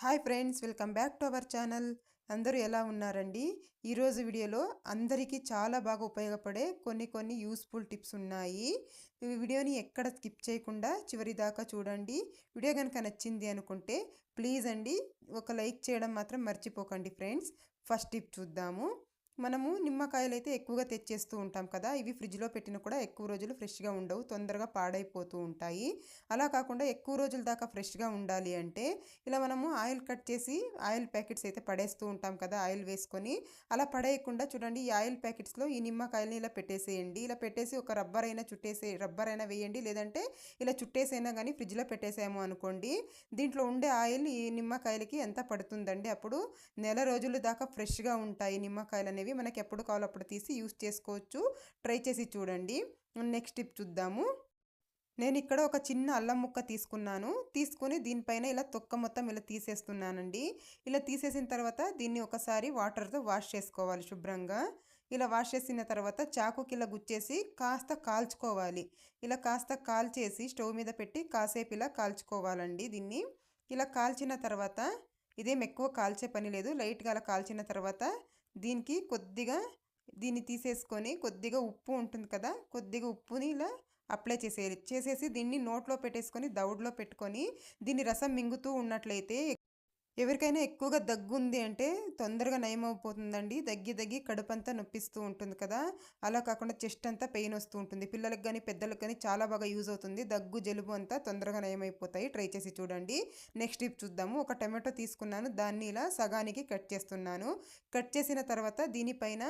Hi friends welcome back to our channel. అందరూ ఎలా ఉన్నారండి? ఈరోజు వీడియోలో అందరికీ చాలా బాగా ఉపయోగపడే కొన్ని కొన్ని యూస్ఫుల్ టిప్స్ ఉన్నాయి. ఈ వీడియోని ఎక్కడ స్కిప్ చేయకుండా చివరి దాకా చూడండి. వీడియో కనుక నచ్చింది అనుకుంటే ప్లీజ్ అండి ఒక లైక్ చేయడం మాత్రం మర్చిపోకండి ఫ్రెండ్స్. ఫస్ట్ టిప్ చూద్దాము. మనము నిమ్మకాయలు అయితే ఎక్కువగా తెచ్చేస్తూ ఉంటాం కదా. ఇవి ఫ్రిడ్జ్లో పెట్టిన కూడా ఎక్కువ రోజులు ఫ్రెష్గా ఉండవు తొందరగా పాడైపోతూ ఉంటాయి. అలా కాకుండా ఎక్కువ రోజుల దాకా ఫ్రెష్గా ఉండాలి అంటే ఇలా మనము ఆయిల్ కట్ చేసి ఆయిల్ ప్యాకెట్స్ అయితే పడేస్తూ ఉంటాం కదా ఆయిల్ వేసుకొని. అలా పడేయకుండా చూడండి ఈ ఆయిల్ ప్యాకెట్స్లో ఈ నిమ్మకాయలని ఇలా పెట్టేసేయండి. ఇలా పెట్టేసి ఒక రబ్బర్ అయినా చుట్టేసే రబ్బర్ అయినా వేయండి. లేదంటే ఇలా చుట్టేసైనా కానీ ఫ్రిడ్జ్లో పెట్టేసాము అనుకోండి దీంట్లో ఉండే ఆయిల్ ఈ నిమ్మకాయలకి ఎంత పడుతుందండి? అప్పుడు నెల రోజుల దాకా ఫ్రెష్గా ఉంటాయి నిమ్మకాయలు అనేవి మనకి ఎప్పుడు కావాలో అప్పుడు తీసి యూస్ చేసుకోవచ్చు. ట్రై చేసి చూడండి. నెక్స్ట్ టిప్ చూద్దాము. నేను ఇక్కడ ఒక చిన్న అల్లం ముక్క తీసుకున్నాను. తీసుకొని దీనిపైన ఇలా తొక్క మొత్తం ఇలా తీసేస్తున్నానండి. ఇలా తీసేసిన తర్వాత దీన్ని ఒకసారి వాటర్తో వాష్ చేసుకోవాలి శుభ్రంగా. ఇలా వాష్ చేసిన తర్వాత చాకుకి ఇలా గుచ్చేసి కాస్త కాల్చుకోవాలి. ఇలా కాస్త కాల్చేసి స్టవ్ మీద పెట్టి కాసేపు ఇలా కాల్చుకోవాలండి దీన్ని. ఇలా కాల్చిన తర్వాత ఇదేం ఎక్కువ కాల్చే పని లేదు. లైట్గా అలా కాల్చిన తర్వాత దీనికి కొద్దిగా దీన్ని తీసేసుకొని కొద్దిగా ఉప్పు ఉంటుంది కదా కొద్దిగా ఉప్పుని ఇలా అప్లై చేసేయాలి. చేసేసి దీన్ని నోట్లో పెట్టేసుకొని దౌడ్లో పెట్టుకొని దీన్ని రసం మింగుతూ ఉన్నట్లయితే ఎవరికైనా ఎక్కువగా దగ్గు ఉంది అంటే తొందరగా నయమైపోతుందండి దగ్గి దగ్గి కడుపు అంతా నొప్పిస్తూ ఉంటుంది కదా. అలా కాకుండా చెస్ట్ అంతా పెయిన్ వస్తూ ఉంటుంది. పిల్లలకు కానీ పెద్దలకు కానీ చాలా బాగా యూజ్ అవుతుంది. దగ్గు జలుబు అంతా తొందరగా నయమైపోతాయి. ట్రై చేసి చూడండి. నెక్స్ట్ టిప్ చూద్దాము. ఒక టమాటో తీసుకున్నాను. దాన్ని ఇలా సగానికి కట్ చేస్తున్నాను. కట్ చేసిన తర్వాత దీనిపైన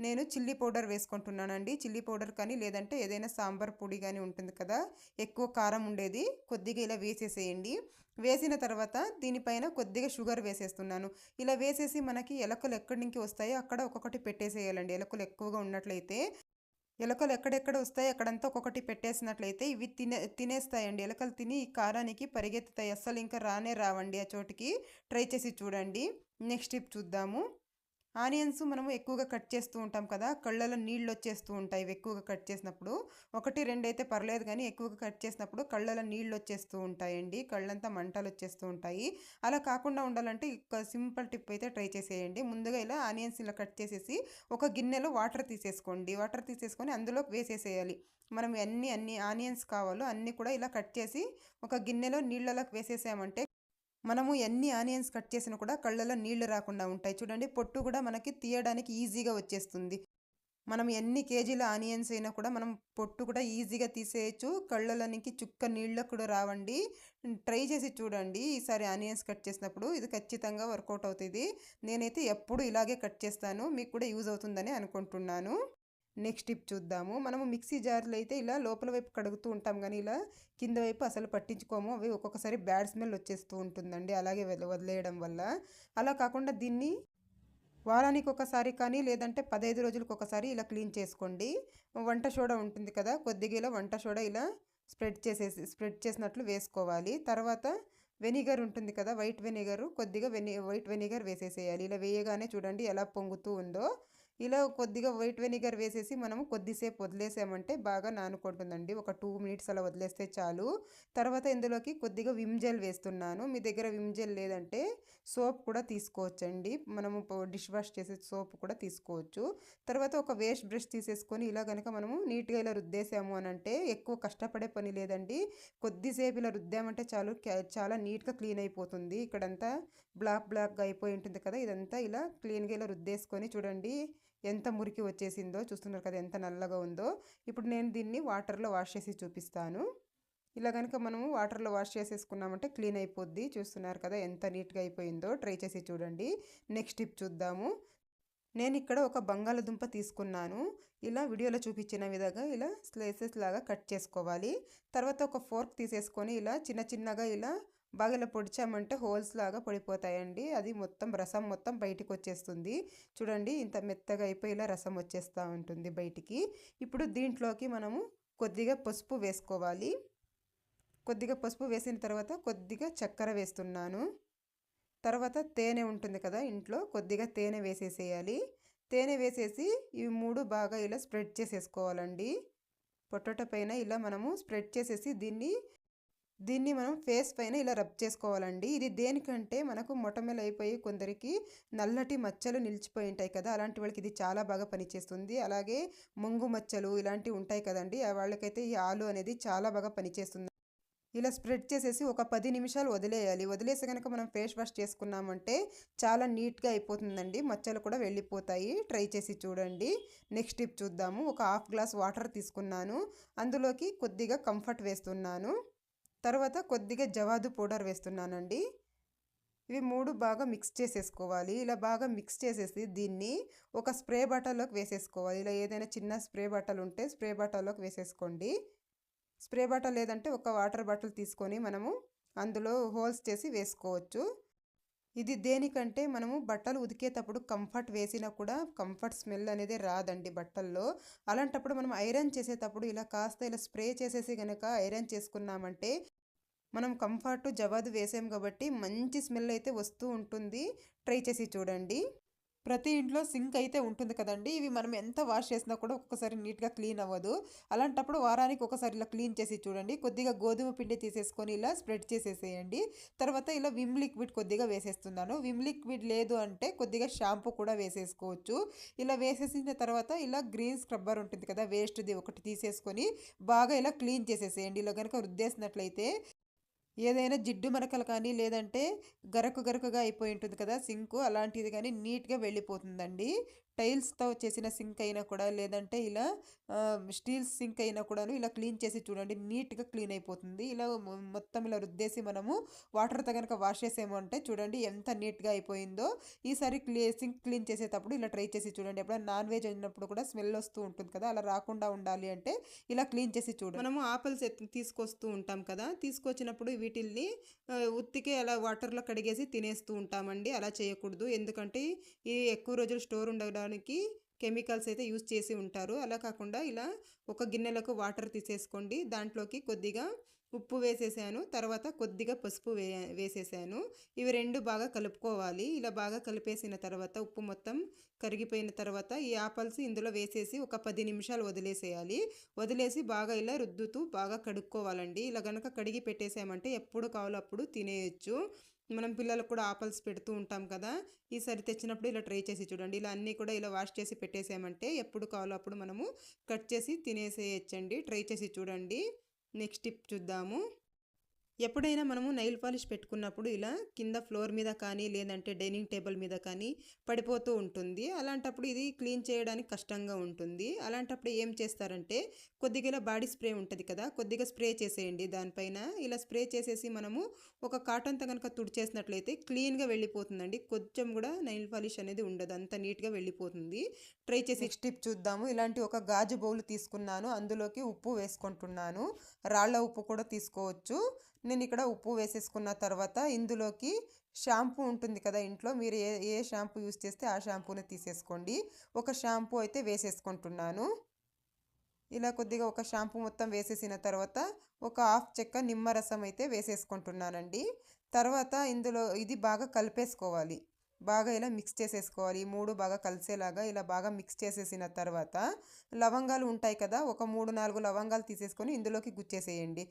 నేను చిల్లీ పౌడర్ వేసుకుంటున్నానండి. చిల్లీ పౌడర్ కానీ లేదంటే ఏదైనా సాంబార్ పొడి కానీ ఉంటుంది కదా. ఎక్కువ కారం ఉండేది. కొద్దిగా ఇలా వేసేసేయండి. వేసిన తర్వాత దీనిపైన కొద్దిగా షుగర్ వేసేస్తున్నాను. ఇలా వేసేసి మనకి ఎలకలు ఎక్కడి నుంచి వస్తాయో అక్కడ ఒక్కొక్కటి పెట్టేసేయాలండి. ఎలకలు ఎక్కువగా ఉన్నట్లయితే ఎలకలు ఎక్కడెక్కడ వస్తాయి అక్కడంతా ఒక్కొక్కటి పెట్టేసినట్లయితే ఇవి తినే తినేస్తాయండి. ఎలకలు తిని ఈ కారానికి పరిగెత్తుతాయి. అస్సలు ఇంకా రానే రావండి ఆ చోటికి. ట్రై చేసి చూడండి. నెక్స్ట్ టిప్ చూద్దాము. ఆనియన్స్ మనము ఎక్కువగా కట్ చేస్తూ ఉంటాం కదా కళ్ళలో నీళ్ళు వచ్చేస్తూ ఉంటాయి ఎక్కువగా కట్ చేసినప్పుడు. ఒకటి రెండు అయితే పర్లేదు కానీ ఎక్కువగా కట్ చేసినప్పుడు కళ్ళలో నీళ్ళు వచ్చేస్తూ ఉంటాయండి. కళ్ళంతా మంటలు వచ్చేస్తూ ఉంటాయి. అలా కాకుండా ఉండాలంటే ఒక సింపుల్ టిప్ అయితే ట్రై చేసేయండి. ముందుగా ఇలా ఆనియన్స్ ఇలా కట్ చేసేసి ఒక గిన్నెలో వాటర్ తీసేసుకోండి. వాటర్ తీసేసుకొని అందులో వేసేసేయాలి. మనం అన్ని అన్ని ఆనియన్స్ కావాలో అన్నీ కూడా ఇలా కట్ చేసి ఒక గిన్నెలో నీళ్ళలోకి వేసేసామంటే మనము ఎన్ని ఆనియన్స్ కట్ చేసినా కూడా కళ్ళలో నీళ్ళు రాకుండా ఉంటాయి. చూడండి పొట్టు కూడా మనకి తీయడానికి ఈజీగా వచ్చేస్తుంది. మనం ఎన్ని కేజీల ఆనియన్స్ అయినా కూడా మనం పొట్టు కూడా ఈజీగా తీసేయచ్చు. కళ్ళలోనికి చుక్క నీళ్ళకు కూడా రావండి. ట్రై చేసి చూడండి ఈసారి ఆనియన్స్ కట్ చేసినప్పుడు. ఇది ఖచ్చితంగా వర్కౌట్ అవుతుంది. నేనైతే ఎప్పుడు ఇలాగే కట్ చేస్తాను. మీకు కూడా యూజ్ అవుతుందని అనుకుంటున్నాను. నెక్స్ట్ టిప్ చూద్దాము. మనము మిక్సీ జార్లు అయితే ఇలా లోపల వైపు కడుగుతూ ఉంటాం కానీ ఇలా కింద వైపు అసలు పట్టించుకోము. అవి ఒక్కొక్కసారి బ్యాడ్ స్మెల్ వచ్చేస్తూ ఉంటుందండి. అలాగే వదిలేయడం వల్ల. అలా కాకుండా దీన్ని వారానికి ఒకసారి కానీ లేదంటే పదహైదు రోజులకు ఒకసారి ఇలా క్లీన్ చేసుకోండి. వంట సోడా ఉంటుంది కదా కొద్దిగా ఇలా వంట సోడా ఇలా స్ప్రెడ్ చేసేసి స్ప్రెడ్ చేసినట్లు వేసుకోవాలి. తర్వాత వెనిగర్ ఉంటుంది కదా వైట్ వెనిగర్ కొద్దిగా వెని వైట్ వెనిగర్ వేసేసేయాలి. ఇలా వేయగానే చూడండి ఎలా పొంగుతూ ఉందో. ఇలా కొద్దిగా వైట్ వెనిగర్ వేసేసి మనము కొద్దిసేపు వదిలేసామంటే బాగా నానుకుంటుందండి. ఒక టూ మినిట్స్ అలా వదిలేస్తే చాలు. తర్వాత ఇందులోకి కొద్దిగా విమ్ జెల్ వేస్తున్నాను. మీ దగ్గర విమ్ జెల్ లేదంటే సోప్ కూడా తీసుకోవచ్చండి. మనము డిష్ వాష్ చేసే సోప్ కూడా తీసుకోవచ్చు. తర్వాత ఒక వేస్ట్ బ్రష్ తీసేసుకొని ఇలా కనుక మనము నీట్గా ఇలా రుద్దేసాము అని అంటే ఎక్కువ కష్టపడే పని లేదండి. కొద్దిసేపు ఇలా రుద్దామంటే చాలు చాలా నీట్గా క్లీన్ అయిపోతుంది. ఇక్కడంతా బ్లాక్ బ్లాక్గా అయిపోయి ఉంటుంది కదా ఇదంతా ఇలా క్లీన్గా ఇలా రుద్దేసుకొని చూడండి ఎంత మురికి వచ్చేసిందో చూస్తున్నారు కదా ఎంత నల్లగా ఉందో. ఇప్పుడు నేను దీన్ని వాటర్లో వాష్ చేసి చూపిస్తాను. ఇలా కనుక మనము వాటర్లో వాష్ చేసేసుకున్నామంటే క్లీన్ అయిపోద్ది చూస్తున్నారు కదా ఎంత నీట్గా అయిపోయిందో. ట్రై చేసి చూడండి. నెక్స్ట్ టిప్ చూద్దాము. నేను ఇక్కడ ఒక బంగాళదుంప తీసుకున్నాను. ఇలా వీడియోలో చూపించిన విధంగా ఇలా స్లైసెస్ లాగా కట్ చేసుకోవాలి. తర్వాత ఒక ఫోర్క్ తీసేసుకొని ఇలా చిన్న చిన్నగా ఇలా బాగా ఇలా పొడిచామంటే హోల్స్ లాగా పడిపోతాయండి. అది మొత్తం రసం మొత్తం బయటికి వచ్చేస్తుంది చూడండి ఇంత మెత్తగా అయిపోయి ఇలా రసం వచ్చేస్తూ ఉంటుంది బయటికి. ఇప్పుడు దీంట్లోకి మనము కొద్దిగా పసుపు వేసుకోవాలి. కొద్దిగా పసుపు వేసిన తర్వాత కొద్దిగా చక్కెర వేస్తున్నాను. తర్వాత తేనె ఉంటుంది కదా ఇంట్లో కొద్దిగా తేనె వేసేసేయాలి. తేనె వేసేసి ఇవి మూడు బాగా ఇలా స్ప్రెడ్ చేసేసుకోవాలండి. పొటాటో పైన ఇలా మనము స్ప్రెడ్ చేసేసి దీన్ని దీన్ని మనం ఫేస్ పైన ఇలా రబ్ చేసుకోవాలండి. ఇది దేనికంటే మనకు మొటమెలు అయిపోయి కొందరికి నల్లటి మచ్చలు నిలిచిపోయి ఉంటాయి కదా అలాంటి వాళ్ళకి ఇది చాలా బాగా పనిచేస్తుంది. అలాగే ముంగు మచ్చలు ఇలాంటివి ఉంటాయి కదండి వాళ్ళకైతే ఈ ఆలు అనేది చాలా బాగా పనిచేస్తుంది. ఇలా స్ప్రెడ్ చేసేసి ఒక పది నిమిషాలు వదిలేయాలి. వదిలేసి కనుక మనం ఫేస్ వాష్ చేసుకున్నామంటే చాలా నీట్గా అయిపోతుందండి. మచ్చలు కూడా వెళ్ళిపోతాయి. ట్రై చేసి చూడండి. నెక్స్ట్ టిప్ చూద్దాము. ఒక హాఫ్ గ్లాస్ వాటర్ తీసుకున్నాను. అందులోకి కొద్దిగా కంఫర్ట్ వేస్తున్నాను. తర్వాత కొద్దిగా జవాదు పౌడర్ వేస్తున్నానండి. ఇవి మూడు బాగా మిక్స్ చేసేసుకోవాలి. ఇలా బాగా మిక్స్ చేసేసి దీన్ని ఒక స్ప్రే బాటల్లోకి వేసేసుకోవాలి. ఇలా ఏదైనా చిన్న స్ప్రే బాటల్ ఉంటే స్ప్రే బాటల్లోకి వేసేసుకోండి. స్ప్రే బాటల్ లేదంటే ఒక వాటర్ బాటిల్ తీసుకొని మనము అందులో హోల్స్ చేసి వేసుకోవచ్చు. ఇది దేనికంటే మనము బట్టలు ఉతికేటప్పుడు కంఫర్ట్ వేసినా కూడా కంఫర్ట్ స్మెల్ అనేది రాదండి బట్టల్లో. అలాంటప్పుడు మనం ఐరన్ చేసేటప్పుడు ఇలా కాస్త ఇలా స్ప్రే చేసేసి కనుక ఐరన్ చేసుకున్నామంటే మనం కంఫర్ట్ జవాదు వేసాం కాబట్టి మంచి స్మెల్ అయితే వస్తూ ఉంటుంది. ట్రై చేసి చూడండి. ప్రతి ఇంట్లో సింక్ అయితే ఉంటుంది కదండి. ఇవి మనం ఎంత వాష్ చేసినా కూడా ఒక్కొక్కసారి నీట్గా క్లీన్ అవ్వదు. అలాంటప్పుడు వారానికి ఒకసారి ఇలా క్లీన్ చేసి చూడండి. కొద్దిగా గోధుమ పిండి తీసేసుకొని ఇలా స్ప్రెడ్ చేసేసేయండి. తర్వాత ఇలా విమ్ లిక్విడ్ కొద్దిగా వేసేస్తున్నాను. విమ్ లిక్విడ్ లేదు అంటే కొద్దిగా షాంపూ కూడా వేసేసుకోవచ్చు. ఇలా వేసేసిన తర్వాత ఇలా గ్రీన్ స్క్రబ్బర్ ఉంటుంది కదా వేస్ట్ది ఒకటి తీసేసుకొని బాగా ఇలా క్లీన్ చేసేసేయండి. ఇలా కనుక రుద్దేసినట్లయితే ఏదైనా జిడ్డు మరకలు కానీ లేదంటే గరకు గరకుగా అయిపోయి ఉంటుంది కదా సింకు అలాంటిది కానీ నీట్గా వెళ్ళిపోతుందండి. టైల్స్తో చేసిన సింక్ అయినా కూడా లేదంటే ఇలా స్టీల్ సింక్ అయినా కూడాను ఇలా క్లీన్ చేసి చూడండి నీట్గా క్లీన్ అయిపోతుంది. ఇలా మొత్తం ఇలా రుద్దేసి మనము వాటర్తో కనుక వాష్ చేసేమో అంటే చూడండి ఎంత నీట్గా అయిపోయిందో. ఈసారి క్లీ సింక్ క్లీన్ చేసేటప్పుడు ఇలా ట్రై చేసి చూడండి. ఎప్పుడైనా నాన్ వెజ్ అయినప్పుడు కూడా స్మెల్ వస్తూ ఉంటుంది కదా అలా రాకుండా ఉండాలి అంటే ఇలా క్లీన్ చేసి చూడండి. మనము ఆపిల్స్ తీసుకొస్తూ ఉంటాం కదా తీసుకొచ్చినప్పుడు వీటిల్ని ఉత్తికే అలా వాటర్లో కడిగేసి తినేస్తూ ఉంటామండి. అలా చేయకూడదు. ఎందుకంటే ఈ ఎక్కువ రోజులు స్టోర్ ఉండడానికి కెమికల్స్ అయితే యూజ్ చేసి ఉంటారు. అలా కాకుండా ఇలా ఒక గిన్నెలకు వాటర్ తీసేసుకోండి. దాంట్లోకి కొద్దిగా ఉప్పు వేసేసాను. తర్వాత కొద్దిగా పసుపు వే వేసేసాను. ఇవి రెండు బాగా కలుపుకోవాలి. ఇలా బాగా కలిపేసిన తర్వాత ఉప్పు మొత్తం కరిగిపోయిన తర్వాత ఈ ఆపల్స్ ఇందులో వేసేసి ఒక పది నిమిషాలు వదిలేసేయాలి. వదిలేసి బాగా ఇలా రుద్దుతూ బాగా కడుక్కోవాలండి. ఇలా కనుక కడిగి పెట్టేసామంటే ఎప్పుడు కావాలో అప్పుడు తినేయచ్చు. మనం పిల్లలకు కూడా ఆపల్స్ పెడుతూ ఉంటాం కదా. ఈసారి తెచ్చినప్పుడు ఇలా ట్రై చేసి చూడండి. ఇలా అన్నీ కూడా ఇలా వాష్ చేసి పెట్టేసామంటే ఎప్పుడు కావాలో అప్పుడు మనము కట్ చేసి తినేసేయచ్చండి. ట్రై చేసి చూడండి. నెక్స్ట్ టిప్ చూద్దాము. ఎప్పుడైనా మనము నైల్ పాలిష్ పెట్టుకున్నప్పుడు ఇలా కింద ఫ్లోర్ మీద కానీ లేదంటే డైనింగ్ టేబుల్ మీద కానీ పడిపోతూ ఉంటుంది. అలాంటప్పుడు ఇది క్లీన్ చేయడానికి కష్టంగా ఉంటుంది. అలాంటప్పుడు ఏం చేస్తారంటే కొద్దిగా ఇలా బాడీ స్ప్రే ఉంటుంది కదా కొద్దిగా స్ప్రే చేసేయండి. దానిపైన ఇలా స్ప్రే చేసేసి మనము ఒక కాటన్తో కనుక తుడిచేసినట్లయితే క్లీన్గా వెళ్ళిపోతుందండి. కొంచెం కూడా నైల్ పాలిష్ అనేది ఉండదు. అంత నీట్గా వెళ్ళిపోతుంది. ట్రై చేసి స్టిప్ చూద్దాము. ఇలాంటి ఒక గాజు బౌల్ తీసుకున్నాను. అందులోకి ఉప్పు వేసుకుంటున్నాను. రాళ్ళ ఉప్పు కూడా తీసుకోవచ్చు. నేను ఇక్కడ ఉప్పు వేసేసుకున్న తర్వాత ఇందులోకి షాంపూ ఉంటుంది కదా ఇంట్లో మీరు ఏ ఏ షాంపూ యూస్ చేస్తే ఆ షాంపూని తీసేసుకోండి. ఒక షాంపూ అయితే వేసేసుకుంటున్నాను. ఇలా కొద్దిగా ఒక షాంపూ మొత్తం వేసేసిన తర్వాత ఒక హాఫ్ చెక్క నిమ్మరసం అయితే వేసేసుకుంటున్నానండి. తర్వాత ఇందులో ఇది బాగా కలిపేసుకోవాలి. బాగా ఇలా మిక్స్ చేసేసుకోవాలి. ఈ మూడు బాగా కలిసేలాగా ఇలా బాగా మిక్స్ చేసేసిన తర్వాత లవంగాలు ఉంటాయి కదా ఒక మూడు నాలుగు లవంగాలు తీసేసుకొని ఇందులోకి గుచ్చేసేయండి.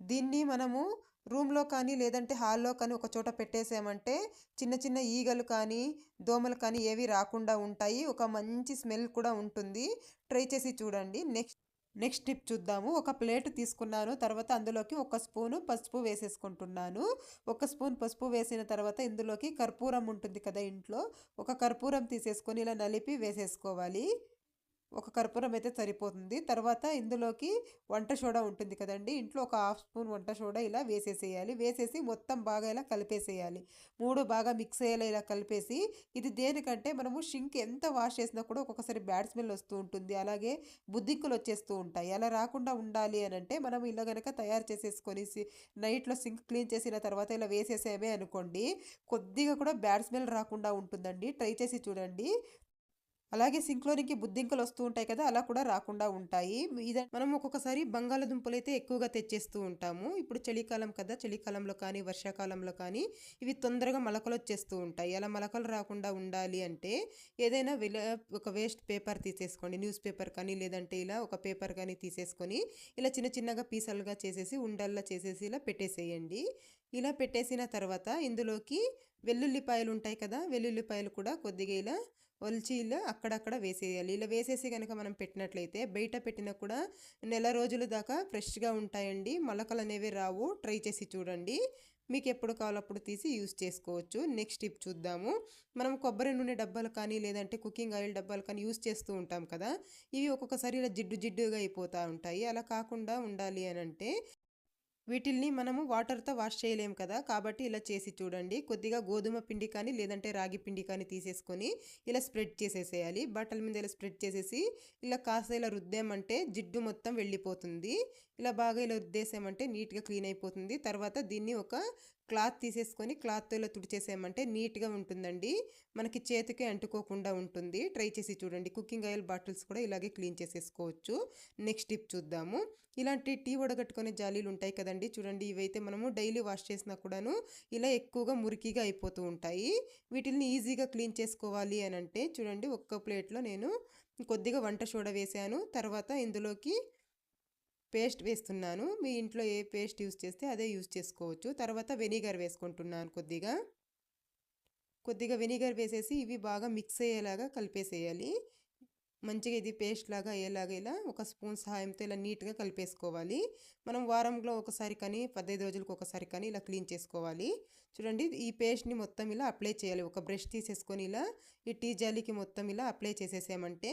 దీన్ని మనము రూమ్లో కానీ లేదంటే హాల్లో కానీ ఒక చోట పెట్టేసామంటే చిన్న చిన్న ఈగలు కానీ దోమలు కానీ ఏవి రాకుండా ఉంటాయి. ఒక మంచి స్మెల్ కూడా ఉంటుంది. ట్రై చేసి చూడండి. నెక్స్ట్ నెక్స్ట్ టిప్ చూద్దాము. ఒక ప్లేట్ తీసుకున్నాను. తర్వాత అందులోకి ఒక స్పూను పసుపు వేసేసుకుంటున్నాను. ఒక స్పూన్ పసుపు వేసిన తర్వాత ఇందులోకి కర్పూరం ఉంటుంది కదా ఇంట్లో. ఒక కర్పూరం తీసేసుకొని ఇలా నలిపి వేసేసుకోవాలి. ఒక కర్పూరం అయితే సరిపోతుంది. తర్వాత ఇందులోకి వంట సోడా ఉంటుంది కదండి. ఇంట్లో ఒక హాఫ్ స్పూన్ వంట సోడా ఇలా వేసేసేయాలి. వేసేసి మొత్తం బాగా ఇలా కలిపేసేయాలి. మూడు బాగా మిక్స్ అయ్యేలా ఇలా కలిపేసి ఇది దేనికంటే మనము షింక్ ఎంత వాష్ చేసినా కూడా ఒక్కొక్కసారి బ్యాడ్ స్మెల్ వస్తూ ఉంటుంది. అలాగే బుద్ధిక్కులు వచ్చేస్తూ ఉంటాయి. అలా రాకుండా ఉండాలి అని అంటే మనం ఇలా కనుక తయారు చేసేసుకొని నైట్లో సింక్ క్లీన్ చేసిన తర్వాత ఇలా వేసేసేమే అనుకోండి కొద్దిగా కూడా బ్యాడ్ స్మెల్ రాకుండా ఉంటుందండి. ట్రై చేసి చూడండి. అలాగే సింక్లోనికి బుద్ధింకలు వస్తూ ఉంటాయి కదా అలా కూడా రాకుండా ఉంటాయి. మనం ఒక్కొక్కసారి బంగాళదుంపలు అయితే ఎక్కువగా తెచ్చేస్తూ ఉంటాము. ఇప్పుడు చలికాలం కదా చలికాలంలో కానీ వర్షాకాలంలో కానీ ఇవి తొందరగా మొలకలు వచ్చేస్తూ ఉంటాయి. అలా మొలకలు రాకుండా ఉండాలి అంటే ఏదైనా విల ఒక వేస్ట్ పేపర్ తీసేసుకోండి. న్యూస్ పేపర్ కానీ లేదంటే ఇలా ఒక పేపర్ కానీ తీసేసుకొని ఇలా చిన్న చిన్నగా పీసలుగా చేసేసి ఉండల్లా చేసేసి ఇలా పెట్టేసేయండి. ఇలా పెట్టేసిన తర్వాత ఇందులోకి వెల్లుల్లిపాయలు ఉంటాయి కదా వెల్లుల్లిపాయలు కూడా కొద్దిగా ఇలా ఒలిచి ఇలా అక్కడక్కడ వేసేయాలి. ఇలా వేసేసి కనుక మనం పెట్టినట్లయితే బయట పెట్టినా కూడా నెల రోజుల దాకా ఫ్రెష్గా ఉంటాయండి. మొలకలు అనేవి రావు. ట్రై చేసి చూడండి. మీకు ఎప్పుడు కావాలో అప్పుడు తీసి యూస్ చేసుకోవచ్చు. నెక్స్ట్ టిప్ చూద్దాము. మనం కొబ్బరి నూనె డబ్బాలు కానీ లేదంటే కుకింగ్ ఆయిల్ డబ్బాలు కానీ యూస్ చేస్తూ ఉంటాం కదా. ఇవి ఒక్కొక్కసారి ఇలా జిడ్డు జిడ్డుగా అయిపోతూ ఉంటాయి. అలా కాకుండా ఉండాలి అని అంటే వీటిల్ని మనము వాటర్తో వాష్ చేయలేము కదా కాబట్టి ఇలా చేసి చూడండి. కొద్దిగా గోధుమ పిండి కానీ లేదంటే రాగి పిండి కానీ తీసేసుకొని ఇలా స్ప్రెడ్ చేసేసేయాలి. బట్టల మీద ఇలా స్ప్రెడ్ చేసేసి ఇలా కాస్త ఇలా రుద్దామంటే జిడ్డు మొత్తం వెళ్ళిపోతుంది. ఇలా బాగా ఇలా రుద్దేసామంటే నీట్గా క్లీన్ అయిపోతుంది. తర్వాత దీన్ని ఒక క్లాత్ తీసేసుకొని క్లాత్తో ఇలా తుడిచేసామంటే నీట్గా ఉంటుందండి. మనకి చేతికి అంటుకోకుండా ఉంటుంది. ట్రై చేసి చూడండి. కుకింగ్ ఆయిల్ బాటిల్స్ కూడా ఇలాగే క్లీన్ చేసేసుకోవచ్చు. నెక్స్ట్ టిప్ చూద్దాము. ఇలాంటి టీ వడగట్టుకునే జాలీలు ఉంటాయి కదండి చూడండి ఇవైతే మనము డైలీ వాష్ చేసినా కూడాను ఇలా ఎక్కువగా మురికిగా అయిపోతూ ఉంటాయి. వీటిని ఈజీగా క్లీన్ చేసుకోవాలి అని అంటే చూడండి ఒక్క ప్లేట్లో నేను కొద్దిగా వంట సోడా వేసాను. తర్వాత ఇందులోకి పేస్ట్ వేస్తున్నాను. మీ ఇంట్లో ఏ పేస్ట్ యూస్ చేస్తే అదే యూస్ చేసుకోవచ్చు. తర్వాత వెనిగర్ వేసుకుంటున్నాను కొద్దిగా. కొద్దిగా వెనిగర్ వేసేసి ఇవి బాగా మిక్స్ అయ్యేలాగా కలిపేసేయాలి. మంచిగా ఇది పేస్ట్ లాగా అయ్యేలాగా ఇలా ఒక స్పూన్ సహాయంతో ఇలా నీట్గా కలిపేసుకోవాలి. మనం వారంలో ఒకసారి కానీ పదహైదు రోజులకు ఒకసారి కానీ ఇలా క్లీన్ చేసుకోవాలి. చూడండి ఈ పేస్ట్ని మొత్తం ఇలా అప్లై చేయాలి. ఒక బ్రష్ తీసేసుకొని ఇలా ఈ టీ జాలీకి మొత్తం ఇలా అప్లై చేసేసామంటే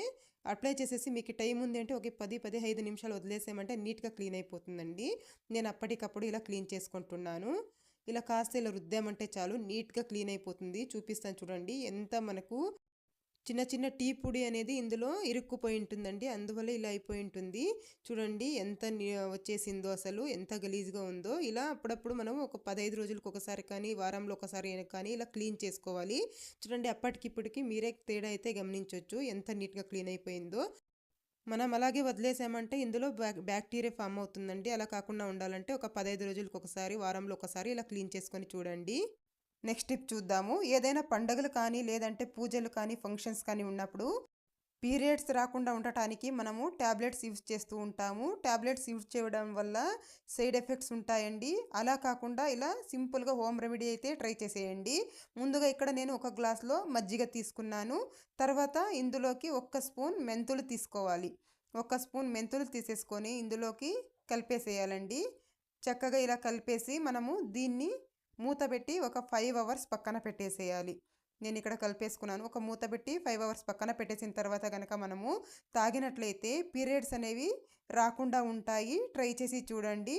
అప్లై చేసేసి మీకు టైం ఉంది అంటే ఒక పది పదిహైదు నిమిషాలు వదిలేసామంటే నీట్గా క్లీన్ అయిపోతుందండి. నేను అప్పటికప్పుడు ఇలా క్లీన్ చేసుకుంటున్నాను. ఇలా కాస్త ఇలా రుద్దామంటే చాలు నీట్గా క్లీన్ అయిపోతుంది. చూపిస్తాను చూడండి ఎంత మనకు చిన్న చిన్న టీ పొడి అనేది ఇందులో ఇరుక్కుపోయి ఉంటుందండి. అందువల్ల ఇలా అయిపోయి ఉంటుంది. చూడండి ఎంత వచ్చేసిందో అసలు ఎంత గలీజ్గా ఉందో. ఇలా అప్పుడప్పుడు మనం ఒక పదహైదు రోజులకు ఒకసారి కానీ వారంలో ఒకసారి కానీ ఇలా క్లీన్ చేసుకోవాలి. చూడండి అప్పటికిప్పటికి మీరే తేడా అయితే గమనించవచ్చు ఎంత నీట్గా క్లీన్ అయిపోయిందో. మనం అలాగే వదిలేసామంటే ఇందులో బ్యాక్టీరియా ఫామ్ అవుతుందండి. అలా కాకుండా ఉండాలంటే ఒక పదహైదు రోజులకు ఒకసారి వారంలో ఒకసారి ఇలా క్లీన్ చేసుకొని చూడండి. నెక్స్ట్ టిప్ చూద్దాము. ఏదైనా పండుగలు కానీ లేదంటే పూజలు కానీ ఫంక్షన్స్ కానీ ఉన్నప్పుడు పీరియడ్స్ రాకుండా ఉండటానికి మనము ట్యాబ్లెట్స్ యూజ్ చేస్తూ ఉంటాము. ట్యాబ్లెట్స్ యూజ్ చేయడం వల్ల సైడ్ ఎఫెక్ట్స్ ఉంటాయండి. అలా కాకుండా ఇలా సింపుల్గా హోమ్ రెమెడీ అయితే ట్రై చేసేయండి. ముందుగా ఇక్కడ నేను ఒక గ్లాస్లో మజ్జిగ తీసుకున్నాను. తర్వాత ఇందులోకి ఒక్క స్పూన్ మెంతులు తీసుకోవాలి. ఒక స్పూన్ మెంతులు తీసేసుకొని ఇందులోకి కలిపేసేయాలండి. చక్కగా ఇలా కలిపేసి మనము దీన్ని మూత పెట్టి ఒక ఫైవ్ అవర్స్ పక్కన పెట్టేసేయాలి. నేను ఇక్కడ కలిపేసుకున్నాను. ఒక మూత పెట్టి ఫైవ్ అవర్స్ పక్కన పెట్టేసిన తర్వాత కనుక మనము తాగినట్లయితే పీరియడ్స్ అనేవి రాకుండా ఉంటాయి. ట్రై చేసి చూడండి.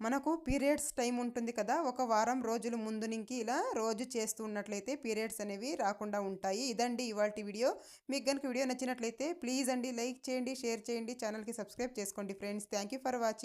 మనకు పీరియడ్స్ టైం ఉంటుంది కదా. ఒక వారం రోజుల ముందు నుంచి ఇలా రోజు చేస్తూ ఉన్నట్లయితే పీరియడ్స్ అనేవి రాకుండా ఉంటాయి. ఇదండి ఇవాళ వీడియో. మీకు కనుక వీడియో నచ్చినట్లయితే ప్లీజ్ అండి లైక్ చేయండి షేర్ చేయండి ఛానల్కి సబ్స్క్రైబ్ చేసుకోండి ఫ్రెండ్స్ థ్యాంక్ ఫర్ వాచింగ్